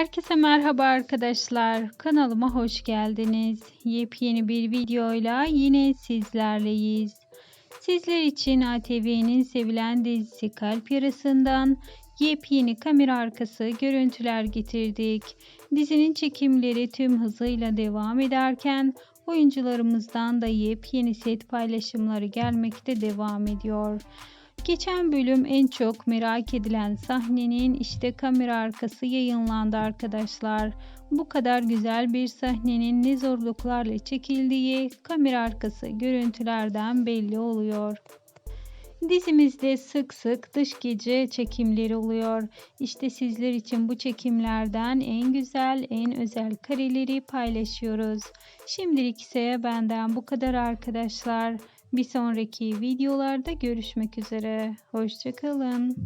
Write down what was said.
Herkese merhaba arkadaşlar. Kanalıma hoş geldiniz. Yepyeni bir videoyla yine sizlerleyiz. Sizler için ATV'nin sevilen dizisi Kalp Yarası'ndan yepyeni kamera arkası görüntüler getirdik. Dizinin çekimleri tüm hızıyla devam ederken oyuncularımızdan da yepyeni set paylaşımları gelmekte devam ediyor. Geçen bölüm en çok merak edilen sahnenin işte kamera arkası yayınlandı arkadaşlar. Bu kadar güzel bir sahnenin ne zorluklarla çekildiği kamera arkası görüntülerden belli oluyor. Dizimizde sık sık dış gece çekimleri oluyor. İşte sizler için bu çekimlerden en güzel, en özel kareleri paylaşıyoruz. Şimdilik ise benden bu kadar arkadaşlar. Bir sonraki videolarda görüşmek üzere. Hoşçakalın.